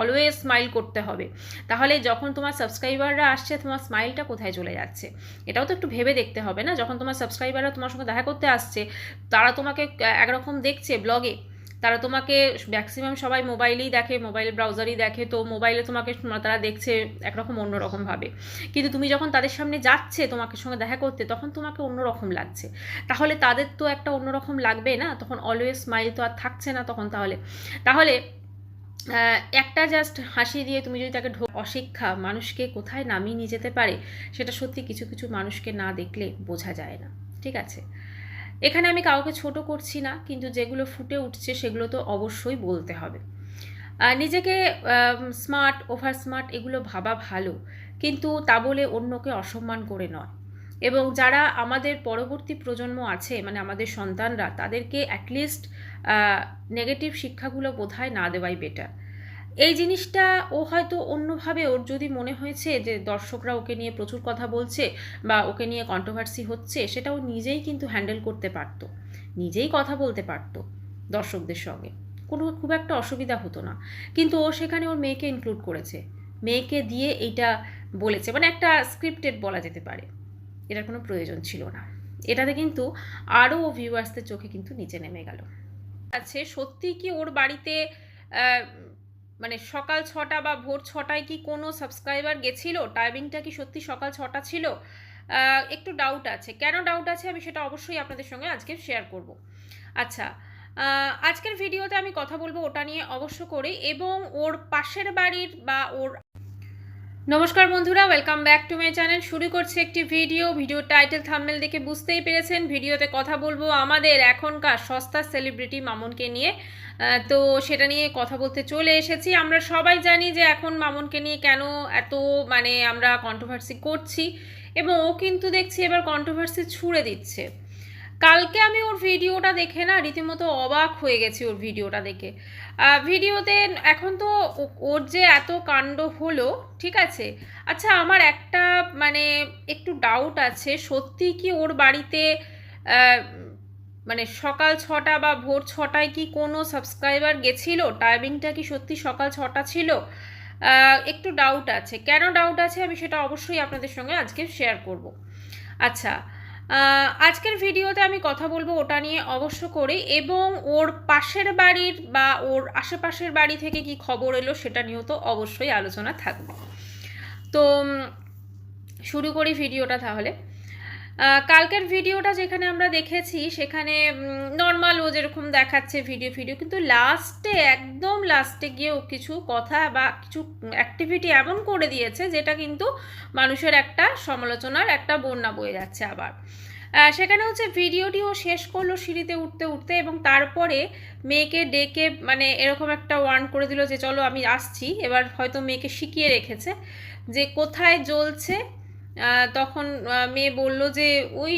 Always smile করতে হবে। তাহলে যখন তোমার সাবস্ক্রাইবাররা আসছে, তোমার স্মাইলটা কোথায় চলে যাচ্ছে? এটাও তো একটু ভেবে দেখতে হবে না? যখন তোমার সাবস্ক্রাইবাররা তোমার সঙ্গে দেখা করতে আসছে, তারা তোমাকে একরকম দেখছে ব্লগে তারা তোমাকে ম্যাক্সিমাম সবাই মোবাইলেই দেখে মোবাইল ব্রাউজারই দেখে, তো মোবাইলে তোমাকে তারা দেখছে একরকম অন্যরকমভাবে কিন্তু তুমি যখন তাদের সামনে যাচ্ছে, তোমাকে সঙ্গে দেখা করতে, তখন তোমাকে অন্যরকম লাগছে। তাহলে তাদের তো একটা অন্যরকম লাগবে না? তখন অলওয়েজ স্মাইল তো আর থাকছে না তখন তাহলে। তাহলে একটা জাস্ট হাসি দিয়ে তুমি যদি তাকে অশিক্ষা মানুষকে কোথায় নামিয়ে নিয়ে যেতে পারে, সেটা সত্যি কিছু কিছু মানুষকে না দেখলে বোঝা যায় না। ঠিক আছে? এখানে আমি কাউকে ছোট করছি না, কিন্তু যেগুলো ফুটে উঠছে সেগুলো তো অবশ্যই বলতে হবে। নিজেকে স্মার্ট ওভার স্মার্ট এগুলো ভাবা ভালো, কিন্তু তা বলে অন্যকে অসম্মান করে নয়। এবং যারা আমাদের পরবর্তী প্রজন্ম আছে মানে আমাদের সন্তানরা, তাদেরকে অ্যাটলিস্ট নেগেটিভ শিক্ষাগুলো বোধহয় না দেওয়াই বেটার এই জিনিসটা ও হয়তো অন্যভাবে, ওর যদি মনে হয়েছে যে দর্শকরা ওকে নিয়ে প্রচুর কথা বলছে বা ওকে নিয়ে কন্ট্রোভার্সি হচ্ছে, সেটা ও নিজেই কিন্তু হ্যান্ডেল করতে পারত। নিজেই কথা বলতে পারত দর্শকদের সঙ্গে। কোনো খুব একটা অসুবিধা হতো না। কিন্তু ও সেখানে ওর মেয়েকে ইনক্লুড করেছে। মেয়েকে দিয়ে এইটা বলেছে। মানে একটা স্ক্রিপ্টেড বলা যেতে পারে। এটার কোনো প্রয়োজন ছিল না। এটাতে কিন্তু আরও ভিউয়ার্সদের চোখে কিন্তু নিচে নেমে গেল। আছে সত্যি কি ওর বাড়িতে মানে সকাল ছটা বা ভোর ছটায় কি কোনো সাবস্ক্রাইবার গেছিল? টাইমিংটা কি সত্যি সকাল ছটা ছিল? একটু ডাউট আছে। কেন ডাউট আছে? আমি সেটা অবশ্যই আপনাদের সঙ্গে আজকে শেয়ার করব। আচ্ছা আজকের ভিডিওতে আমি কথা বলব ওটা নিয়ে অবশ্য করে এবং ওর পাশের বাড়ির বা ওর নমস্কার বন্ধুরা welcome back to my channel শুরু করছি একটি ভিডিও ভিডিও টাইটেল থাম্বেল দেখে বুঝতেই পেরেছেন। ভিডিওতে কথা বলব আমাদের এখনকার সস্তা সেলিব্রিটি মামুনকে নিয়ে। তো সেটা নিয়ে কথা বলতে চলে এসেছি। আমরা সবাই জানি যে এখন মামুনকে নিয়ে কেন এত মানে আমরা কন্ট্রোভার্সি করছি। এবং ও কিন্তু দেখছি এবার কন্ট্রোভার্সি ছুড়ে দিচ্ছে। কালকে আমি ওর ভিডিওটা দেখে না রীতিমতো অবাক হয়ে গেছি ওর ভিডিওটা দেখে। ভিডিওতে এখন তো ওর যে এত কাণ্ড হলো, ঠিক আছে? আচ্ছা আমার একটা মানে একটু ডাউট আছে, সত্যি কি ওর বাড়িতে মানে সকাল ছটা বা ভোর ছটায় কি কোনো সাবস্ক্রাইবার গেছিল? টাইমিংটা কি সত্যি সকাল ছটা ছিল? একটু ডাউট আছে। কেন ডাউট আছে আমি সেটা অবশ্যই আপনাদের সঙ্গে আজকে শেয়ার করব। আচ্ছা আজকের ভিডিওতে আমি কথা বলব ওটা নিয়ে অবশ্য করে, এবং ওর পাশের বাড়ির বা ওর আশেপাশের বাড়ি থেকে কি খবর এলো সেটা নিয়েও তো অবশ্যই আলোচনা থাকবে। তো শুরু করি ভিডিওটা তাহলে। কালকের ভিডিওটা যেখানে আমরা দেখেছি, সেখানে নর্মাল ও যেরকম দেখাচ্ছে ভিডিও ভিডিও কিন্তু লাস্টে একদম লাস্টে গিয়ে ও কিছু কথা বা কিছু অ্যাক্টিভিটি এমন করে দিয়েছে, যেটা কিন্তু মানুষের একটা সমালোচনার একটা বন্যা বয়ে যাচ্ছে আবার। সেখানে হচ্ছে ভিডিওটিও শেষ করল সিঁড়িতে উঠতে উঠতে এবং তারপরে মেয়েকে ডেকে মানে এরকম একটা ওয়ার্ন করে দিল যে, চলো আমি আসছি। এবার হয়তো মেয়েকে শিখিয়ে রেখেছে যে, কোথায় জ্বলছে তখন মেয়ে বলল যে, ওই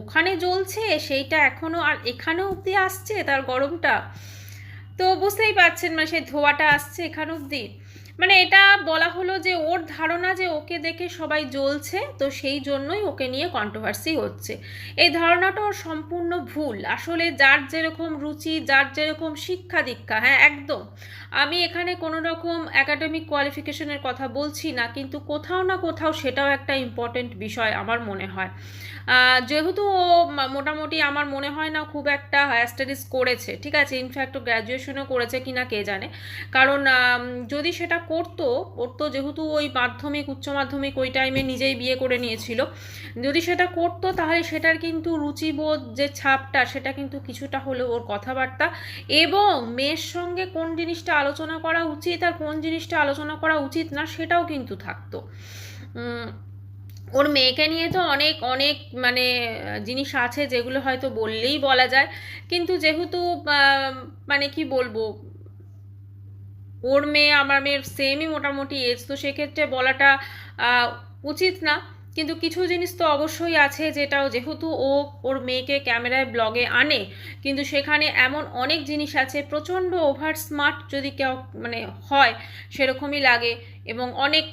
ওখানে জ্বলছে, সেইটা এখনও আর এখানেও অবধি আসছে, তার গরমটা? তো বুঝতেই পারছেন মানে সেই ধোয়াটা আসছে এখানে অবধি। মানে এটা বলা হলো যে ওর ধারণা যে ওকে দেখে সবাই জ্বলছে, তো সেই জন্যই ওকে নিয়ে কন্ট্রোভার্সি হচ্ছে। এই ধারণাটা ওর সম্পূর্ণ ভুল। আসলে যার যেরকম রুচি, যার যেরকম শিক্ষা দীক্ষা হ্যাঁ একদম। আমি এখানে কোনো রকম একাডেমিক কোয়ালিফিকেশনের কথা বলছি না, কিন্তু কোথাও না কোথাও সেটাও একটা ইম্পর্টেন্ট বিষয় আমার মনে হয়। যেহেতু ও মোটামুটি আমার মনে হয় না খুব একটা হায়ার স্টাডিজ করেছে, ঠিক আছে? ইনফ্যাক্ট ও গ্র্যাজুয়েশনও করেছে কি না কে জানে? কারণ যদি সেটা করতো ওর তো যেহেতু ওই মাধ্যমিক, উচ্চ মাধ্যমিক ওই টাইমে নিজেই বিয়ে করে নিয়েছিল। যদি সেটা করতো তাহলে সেটার কিন্তু রুচিবোধ যে ছাপটা সেটা কিন্তু কিছুটা হলেও ওর কথাবার্তা। এবং মেয়ের সঙ্গে কোন জিনিসটা আলোচনা করা উচিত আর কোন জিনিসটা আলোচনা করা উচিত না সেটাও কিন্তু থাকতো। ওর মেয়েকে নিয়ে তো অনেক অনেক মানে জিনিস আছে যেগুলো হয়তো বললেই বলা যায়। কিন্তু যেহেতু মানে কি বলব ওর মেয়ে, আমার মেয়ের সেমই মোটামুটি এজ তো সেক্ষেত্রে বলাটা উচিত না। কিন্তু কিছু জিনিস তো অবশ্যই আছে যেটাও যেহেতু ও ওর মেয়েকে ক্যামেরায় ব্লগে আনে, কিন্তু সেখানে এমন অনেক জিনিস আছে প্রচণ্ড ওভার স্মার্ট যদি কেউ মানে হয়, সেরকমই লাগে। এবং অনেক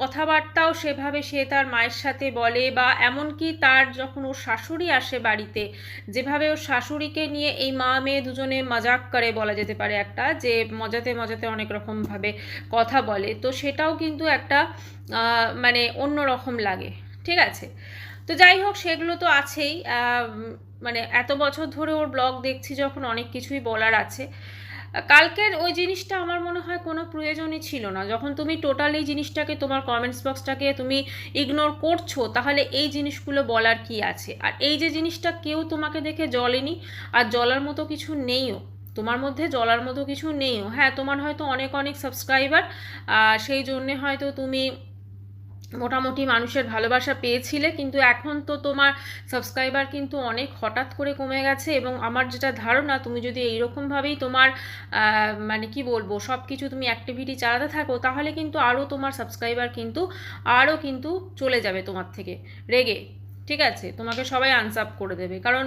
কথাবার্তাও সেভাবে সে তার মায়ের সাথে বলে বা এমনকি তার যখন ওর শাশুড়ি আসে বাড়িতে, যেভাবে ওর শাশুড়িকে নিয়ে এই মা মেয়ে দুজনে মজাক করে বলা যেতে পারে একটা, যে মজাতে মজাতে অনেক রকমভাবে কথা বলে, তো সেটাও কিন্তু একটা মানে অন্য রকম লাগে, ঠিক আছে? তো যাই হোক, সেগুলো তো আছেই মানে এত বছর ধরে ওর ব্লগ দেখছি যখন অনেক কিছুই বলার আছে কালকের ওই জিনিসটা আমার মনে হয় কোনো প্রয়োজনই ছিল না। যখন তুমি টোটাল জিনিসটাকে তোমার কমেন্টস বক্সটাকে তুমি ইগনোর করছ, তাহলে এই জিনিসগুলো বলার কি আছে? আর এই যে জিনিসটা কেউ তোমাকে দেখে জ্বলেনি, আর জলার মতো কিছু নেইও, তোমার মধ্যে জলার মতো কিছু নেইও হ্যাঁ তোমার হয়তো অনেক অনেক সাবস্ক্রাইবার সেই জন্যে হয়তো তুমি মোটামুটি মানুষের ভালোবাসা পেয়েছিলে, কিন্তু এখন তো তোমার সাবস্ক্রাইবার কিন্তু অনেক হঠাৎ করে কমে গেছে এবং আমার যেটা ধারণা, তুমি যদি এইরকমভাবেই তোমার মানে কি বলব সব কিছু তুমি অ্যাক্টিভিটি চালাতে থাকো, তাহলে কিন্তু আরও তোমার সাবস্ক্রাইবার কিন্তু আরও কিন্তু চলে যাবে তোমার থেকে। রেগে, ঠিক আছে? তোমাকে সবাই আনসাপ করে দেবে। কারণ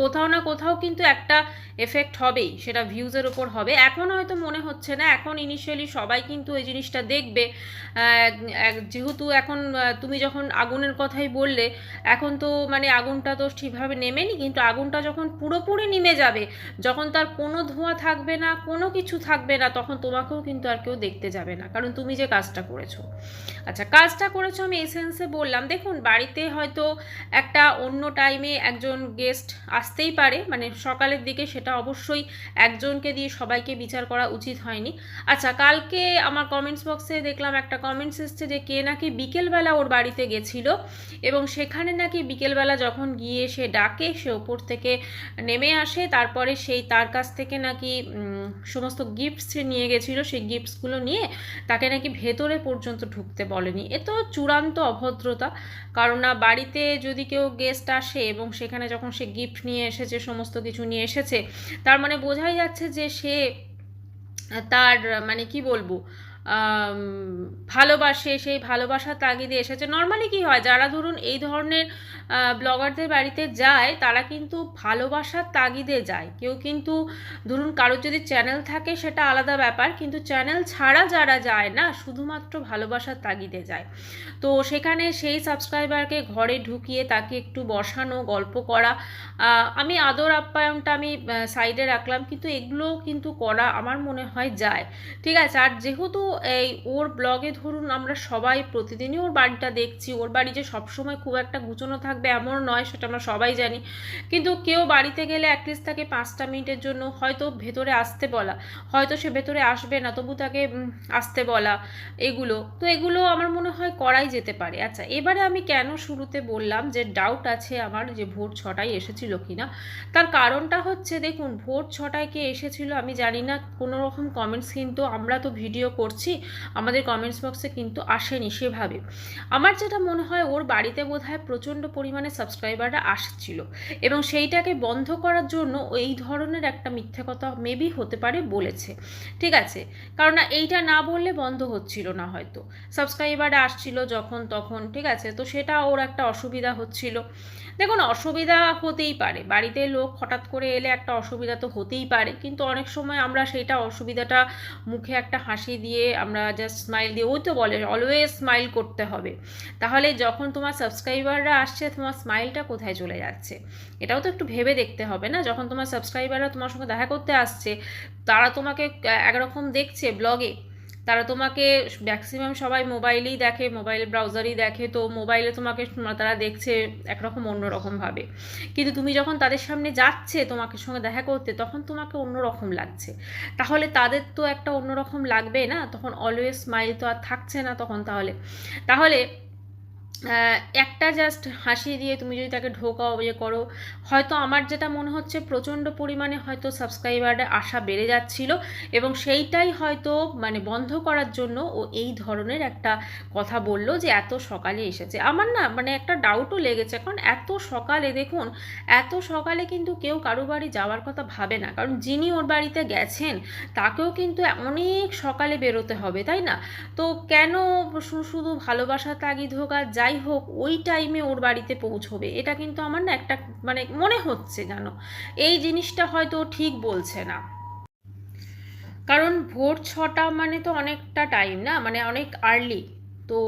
কোথাও না কোথাও কিন্তু একটা এফেক্ট হবেই, সেটা ভিউজের ওপর হবে। এখন হয়তো মনে হচ্ছে না, এখন ইনিশিয়ালি সবাই কিন্তু এই জিনিসটা দেখবে। যেহেতু এখন তুমি যখন আগুনের কথাই বললে, এখন তো মানে আগুনটা তো ঠিকভাবে নেমেনি, কিন্তু আগুনটা যখন পুরোপুরি নিমে যাবে, যখন তার কোনো ধোঁয়া থাকবে না, কোনো কিছু থাকবে না, তখন তোমাকেও কিন্তু আর কেউ দেখতে যাবে না। কারণ তুমি যে কাজটা করেছ। আচ্ছা কাজটা করেছ আমি এই সেন্সে বললাম। দেখুন, বাড়িতে হয়তো একটা অন্য টাইমে একজন গেস্ট আসতেই পারে মানে সকালের দিকে সেটা অবশ্যই একজনকে দিয়ে সবাইকে বিচার করা উচিত হয়নি। আচ্ছা কালকে আমার কমেন্টস বক্সে দেখলাম একটা কমেন্টস এসছে যে কে নাকি বিকেলবেলা ওর বাড়িতে গেছিল এবং সেখানে নাকি বিকেলবেলা যখন গিয়ে সে ডাকে, সে ওপর থেকে নেমে আসে, তারপরে সেই তার কাছ থেকে নাকি সমস্ত গিফটস সে নিয়ে গেছিল, সেই গিফটসগুলো নিয়ে তাকে নাকি ভেতরে পর্যন্ত ঢুকতে বলেনি। এ তো চূড়ান্ত অভদ্রতা। কারণ না, বাড়িতে যদি কেউ গেস্ট আসে এবং সেখানে যখন সে গিফট নিয়ে এসেছে, সমস্ত কিছু নিয়ে এসেছে, তার মানে বোঝাই যাচ্ছে যে সে তার মানে কি বলব ভালোবাসে, সেই ভালোবাসার তাগিদে এসেছে। নর্মালি কি হয়, যারা ধরুন এই ধরনের ব্লগারদের বাড়িতে যায়, তারা কিন্তু ভালোবাসার তাগিদে যায়। কেউ কিন্তু ধরুন কারোর যদি চ্যানেল থাকে, সেটা আলাদা ব্যাপার। কিন্তু চ্যানেল ছাড়া যারা যায় না, শুধুমাত্র ভালোবাসার তাগিদে যায়। তো সেখানে সেই সাবস্ক্রাইবারকে ঘরে ঢুকিয়ে তাকে একটু বসানো, গল্প করা আমি আদর আপ্যায়নটা আমি সাইডে রাখলাম। কিন্তু এগুলো কিন্তু করা আমার মনে হয় যায়। ঠিক আছে, আর যেহেতু এই ওর ব্লগে ধরুন আমরা সবাই প্রতিদিনই ওর বাড়িটা দেখছি। ওর বাড়ি যে সবসময় খুব একটা গুছানো থাকবে এমন নয়, সেটা আমরা সবাই জানি। কিন্তু কেউ বাড়িতে গেলে অ্যাটলিস্ট তাকে পাঁচটা মিনিটের জন্য হয়তো ভেতরে আসতে বলা। হয়তো সে ভেতরে আসবে না, তবু তাকে আসতে বলা এগুলো। তো এগুলো আমার মনে হয় করাই যেতে পারে। আচ্ছা এবারে আমি কেন শুরুতে বললাম যে ডাউট আছে আমার যে ভোর ছটায় এসেছিল কিনা? তার কারণটা হচ্ছে, দেখুন, ভোর ছটায় কে এসেছিল আমি জানি না। কোনো রকম কমেন্টস কিন্তু আমরা তো ভিডিও করছি। আমাদের কমেন্টস বক্সে কিন্তু আসেনি সেভাবে। আমার যেটা মনে হয়, ওর বাড়িতে বোধহয় প্রচণ্ড পরিমাণে সাবস্ক্রাইবাররা আসছিল এবং সেইটাকে বন্ধ করার জন্য এই ধরনের একটা মিথ্যে কথা মেবি হতে পারে বলেছে। ঠিক আছে? কারণ এইটা না বললে বন্ধ হচ্ছিল না হয়তো। সাবস্ক্রাইবার আসছিল যখন তখন, ঠিক আছে? তো সেটা ওর একটা অসুবিধা হচ্ছিল। দেখুন, অসুবিধা হতেই পারে। বাড়িতে লোক হঠাৎ করে এলে একটা অসুবিধা তো হতেই পারে, কিন্তু অনেক সময় আমরা সেইটা অসুবিধাটা মুখে একটা হাসি দিয়ে আমরা জাস্ট স্মাইল দিয়ে, ওই তো বলে অলওয়েজ স্মাইল করতে হবে। তাহলে যখন তোমার সাবস্ক্রাইবাররা আসছে, তোমার স্মাইলটা কোথায় চলে যাচ্ছে? এটাও তো একটু ভেবে দেখতে হবে না? যখন তোমার সাবস্ক্রাইবাররা তোমার সঙ্গে দেখা করতে আসছে, তারা তোমাকে একরকম দেখছে ব্লগে তারা তোমাকে ম্যাক্সিমাম সবাই মোবাইলেই দেখে মোবাইল ব্রাউজারই দেখে, তো মোবাইলে তোমাকে তারা দেখছে একরকম অন্যরকমভাবে কিন্তু তুমি যখন তাদের সামনে যাচ্ছে, তোমাকে সঙ্গে দেখা করতে, তখন তোমাকে অন্যরকম লাগছে। তাহলে তাদের তো একটা অন্যরকম লাগবে না? তখন অলওয়েজ স্মাইল তো আর থাকছে না তখন তাহলে। তাহলে একটা জাস্ট হাসি দিয়ে তুমি যদি তাকে ঢোকাও ইয়ে করো, হয়তো আমার যেটা মনে হচ্ছে প্রচণ্ড পরিমাণে হয়তো সাবস্ক্রাইবারের আশা বেড়ে যাচ্ছিল এবং সেইটাই হয়তো মানে বন্ধ করার জন্য ও এই ধরনের একটা কথা বলল যে এত সকালে এসেছে। আমার না মানে একটা ডাউটও লেগেছে কারণ এত সকালে দেখুন, এত সকালে কিন্তু কেউ কারও বাড়ি যাওয়ার কথা ভাবে না। কারণ যিনি ওর বাড়িতে গেছেন, তাকেও কিন্তু অনেক সকালে বেরোতে হবে, তাই না? তো কেন শুধু ভালোবাসা তাগিদ হোক আর যাই যাই হোক, ওই টাইমে ওর বাড়িতে পৌঁছবে। এটা কিন্তু আমার না একটা মানে মনে হচ্ছে জানো এই জিনিসটা হয়তো ঠিক বলছে না। কারণ ভোর ছটা মানে তো অনেকটা টাইম না? মানে অনেক আর্লি তো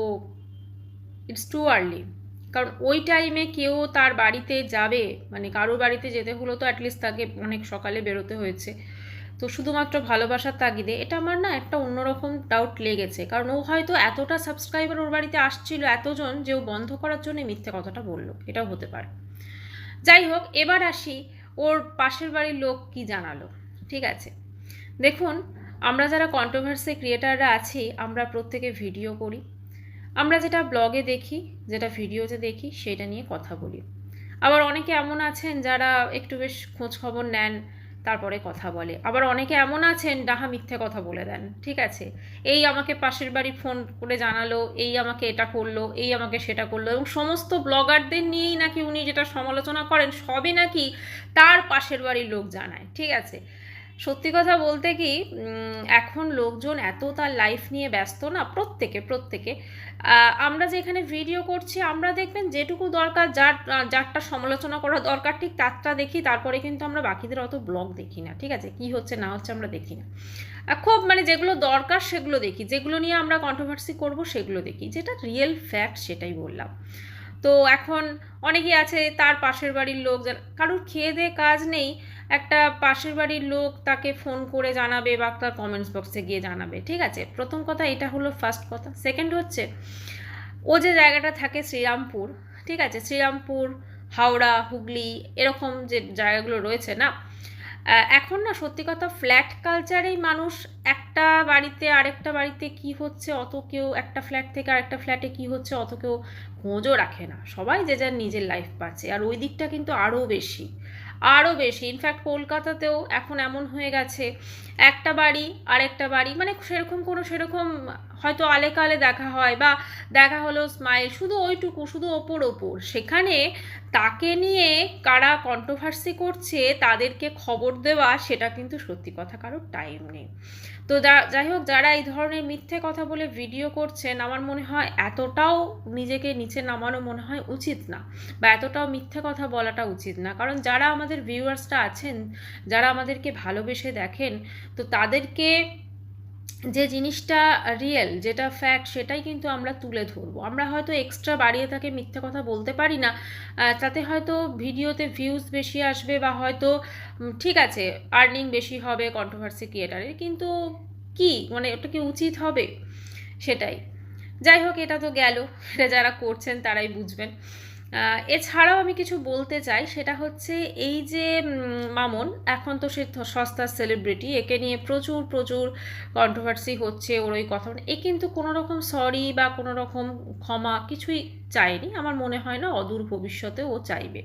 ইটস টু আর্লি কারণ ওই টাইমে কেউ তার বাড়িতে যাবে মানে কারোর বাড়িতে যেতে হলো তো অ্যাটলিস্ট তাকে অনেক সকালে বেরোতে হয়েছে। তো শুধুমাত্র ভালোবাসার তাগিদে, এটা আমার না একটা অন্যরকম ডাউট লেগেছে। কারণ ও হয়তো এতটা সাবস্ক্রাইবার ওর বাড়িতে আসছিল এতজন যে ও বন্ধ করার জন্য মিথ্যে কথাটা বলল। এটাও হতে পারে। যাই হোক, এবার আসি ওর পাশের বাড়ির লোক কি জানালো। ঠিক আছে। দেখুন, আমরা যারা কন্ট্রোভার্সি ক্রিয়েটাররা আছি, আমরা প্রত্যেকে ভিডিও করি। আমরা যেটা ব্লগে দেখি, যেটা ভিডিওতে দেখি, সেটা নিয়ে কথা বলি। আবার অনেকে এমন আছেন যারা একটু বেশ খোঁজ খবর নেন তারপরে কথা বলে। আবার অনেকে এমন আছেন, ডাহা মিথ্যে কথা বলে দেন, ঠিক আছে? এই আমাকে পাশের বাড়ি ফোন করে জানালো, এই আমাকে এটা করল, এই আমাকে সেটা করল এবং সমস্ত ব্লগারদের নিয়েই নাকি উনি যেটা সমালোচনা করেন, সবই নাকি তার পাশের বাড়ির লোক জানায়, ঠিক আছে? সত্যি কথা বলতে কি এখন লোকজন এত তার লাইফ নিয়ে ব্যস্ত না, প্রত্যেকে প্রত্যেকে। আমরা যে এখানে ভিডিও করছি, আমরা দেখবেন যেটুকু দরকার, যার, যারটা সমালোচনা করা দরকার, ঠিক তারটা দেখি, তারপরে কিন্তু আমরা বাকিদের অত ব্লগ দেখি না, ঠিক আছে? কি হচ্ছে, না হচ্ছে আমরা দেখি না। খুব মানে যেগুলো দরকার, সেগুলো দেখি। যেগুলো নিয়ে আমরা কন্ট্রোভার্সি করব, সেগুলো দেখি। যেটা রিয়েল ফ্যাক্ট সেটাই বললাম। তো এখন অনেকেই আছে, তার পাশের বাড়ির লোক যারা কারোর খেয়ে দিয়ে কাজ নেই একটা পাশের বাড়ির লোক তাকে ফোন করে জানাবে বা তার কমেন্টস বক্সে গিয়ে জানাবে, ঠিক আছে? প্রথম কথা এটা হলো ফার্স্ট কথা। সেকেন্ড হচ্ছে, ও যে জায়গাটা থাকে শ্রীরামপুর, ঠিক আছে? শ্রীরামপুর, হাওড়া, হুগলি এরকম যে জায়গাগুলো রয়েছে না এখন না সত্যি কথা ফ্ল্যাট কালচারেই মানুষ একটা বাড়িতে আরেকটা বাড়িতে কি হচ্ছে, অত কেউ একটা ফ্ল্যাট থেকে আরেকটা ফ্ল্যাটে কি হচ্ছে, অত কেউ খোঁজও রাখে না। সবাই যে যার নিজের লাইফ পাচ্ছে আর ওই দিকটা কিন্তু আরও বেশি। আরও বেশি। ইনফ্যাক্ট কলকাতাতেও এখন এমন হয়ে গেছে। একটা বাড়ি আর একটা বাড়ি মানে সেরকম কোনো সেরকম হয়তো আলে কালে দেখা হয় বা দেখা হলো স্মাইল শুধু ওইটুকু, শুধু ওপর ওপর। সেখানে তাকে নিয়ে কারা কন্ট্রোভার্সি করছে, তাদেরকে খবর দেওয়া, সেটা কিন্তু সত্যি কথা কারোর টাইম নেই। তো যাই হোক, যারা এই ধরনের মিথ্যে কথা বলে ভিডিও করছেন, আমার মনে হয় এতটাও নিজেকে নিচে নামানো মনে হয় উচিত না। বা এতটাও মিথ্যে কথা বলাটা উচিত না। কারণ যারা আমাদের ভিউয়ার্সরা আছেন, যারা আমাদেরকে ভালোবেসে দেখেন, তো তাদেরকে যে জিনিসটা রিয়েল যেটা ফ্যাক্ট সেটাই কিন্তু আমরা তুলে ধরবো। আমরা হয়তো এক্সট্রা বাড়িয়ে তাকে মিথ্যে কথা বলতে পারি না তাতে হয়তো ভিডিওতে ভিউজ বেশি আসবে বা হয়তো ঠিক আছে আর্নিং বেশি হবে কন্ট্রোভার্সি ক্রিয়েটারের কিন্তু কি? মানে ওটা কি উচিত হবে? সেটাই। যাই হোক, এটা তো গেল। এটা যারা করছেন তারাই বুঝবেন। এছাড়াও আমি কিছু বলতে চাই, সেটা হচ্ছে এই যে মামন, এখন তো সে সস্তার সেলিব্রিটি একে নিয়ে প্রচুর প্রচুর কন্ট্রোভার্সি হচ্ছে ওর ওই কথা এ কিন্তু কোনো রকম সরি বা কোনো রকম ক্ষমা কিছুই চায়নি। আমার মনে হয় না অদূর ভবিষ্যতে ও চাইবে।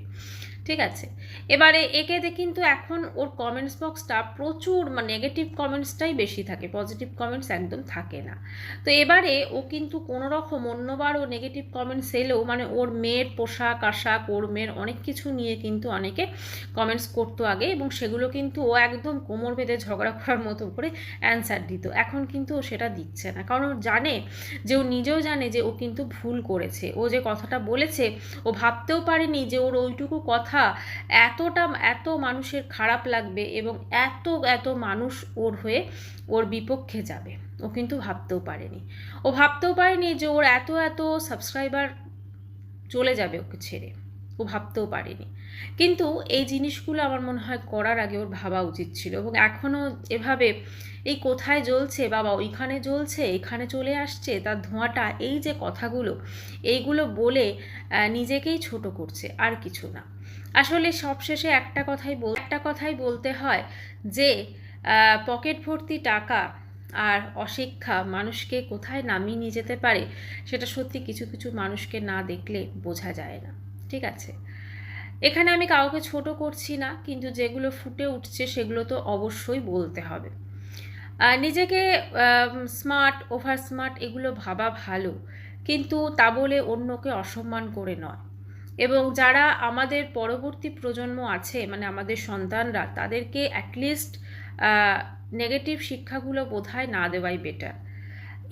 ঠিক আছে? এবারে একে কিন্তু এখন ওর কমেন্টস বক্সটা প্রচুর মানে নেগেটিভ কমেন্টসটাই বেশি থাকে পজিটিভ কমেন্টস একদম থাকে না। তো এবারে ও কিন্তু কোনো রকম অন্যবার ও নেগেটিভ কমেন্টস এলেও মানে ওর মেয়ের পোশাক, আশাক, ওর মেয়ের অনেক কিছু নিয়ে কিন্তু অনেকে কমেন্টস করতো আগে এবং সেগুলো কিন্তু ও একদম কোমর বেঁধে ঝগড়া করার মতো করে অ্যান্সার দিত। এখন কিন্তু ও সেটা দিচ্ছে না। কারণ ও জানে যে ও নিজেও জানে যে ও কিন্তু ভুল করেছে। ও যে কথাটা বলেছে, ও ভাবতেও পারেনি যে ওর ওইটুকু কথা এতটা, এত মানুষের খারাপ লাগবে এবং এত এত মানুষ ওর হয়ে ওর বিপক্ষে যাবে। ও কিন্তু ভাবতেও পারেনি। ও ভাবতেও পারেনি যে ওর এত এত সাবস্ক্রাইবার চলে যাবে ওকে ছেড়ে। ও ভাবতেও পারেনি। কিন্তু এই জিনিসগুলো আমার মনে হয় করার আগে ওর ভাবা উচিত ছিল এবং এখনও এভাবে এই কোথায় জ্বলছে, বাবা ওইখানে জ্বলছে, এখানে চলে আসছে, তার ধোঁয়াটা, এই যে কথাগুলো, এইগুলো বলে নিজেকেই ছোট করছে, আর কিছু না। আসলে সবশেষে একটা কথাই বল, একটা কথাই বলতে হয় যে পকেট ভর্তি টাকা আর অশিক্ষা মানুষকে কোথায় নামিয়ে নিয়ে যেতে পারে সেটা সত্যি কিছু কিছু মানুষকে না দেখলে বোঝা যায় না। ঠিক আছে? এখানে আমি কাউকে ছোট করছি না, কিন্তু যেগুলো ফুটে উঠছে সেগুলো তো অবশ্যই বলতে হবে। নিজেকে স্মার্ট ওভার স্মার্ট এগুলো ভাবা ভালো, কিন্তু তা বলে অন্যকে অসম্মান করে নয়। এবং যারা আমাদের পরবর্তী প্রজন্ম আছে মানে আমাদের সন্তানরা, তাদেরকে অ্যাটলিস্ট নেগেটিভ শিক্ষাগুলো বোধহয় না দেওয়াই বেটার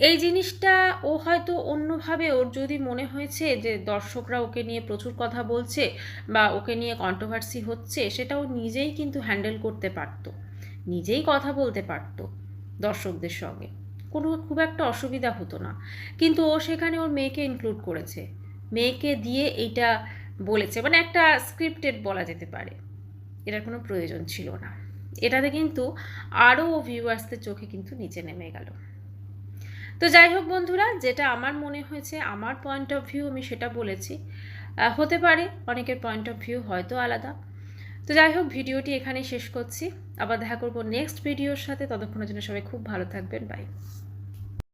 এই জিনিসটা ও হয়তো অন্যভাবে, ওর যদি মনে হয়েছে যে দর্শকরা ওকে নিয়ে প্রচুর কথা বলছে বা ওকে নিয়ে কন্ট্রোভার্সি হচ্ছে, সেটা ও নিজেই কিন্তু হ্যান্ডেল করতে পারতো। নিজেই কথা বলতে পারতো দর্শকদের সঙ্গে। কোনো খুব একটা অসুবিধা হতো না। কিন্তু ও সেখানে ওর মেয়েকে ইনক্লুড করেছে। মেয়েকে দিয়ে এইটা বলেছে মানে একটা স্ক্রিপ্টেড বলা যেতে পারে। এটার কোনো প্রয়োজন ছিল না। এটাতে কিন্তু আরও ভিউয়ার্সদের চোখে কিন্তু নিচে নেমে গেল। তো যাই হোক বন্ধুরা, যেটা আমার মনে হয়েছে, আমার পয়েন্ট অফ ভিউ আমি সেটা বলেছি। হতে পারে, অনেকের পয়েন্ট অফ ভিউ হয়তো আলাদা। তো যাই হোক, ভিডিওটি এখানেই শেষ করছি। আবার দেখা করব নেক্সট ভিডিওর সাথে। ততক্ষণের জন্য সবাই খুব ভালো থাকবেন। বাই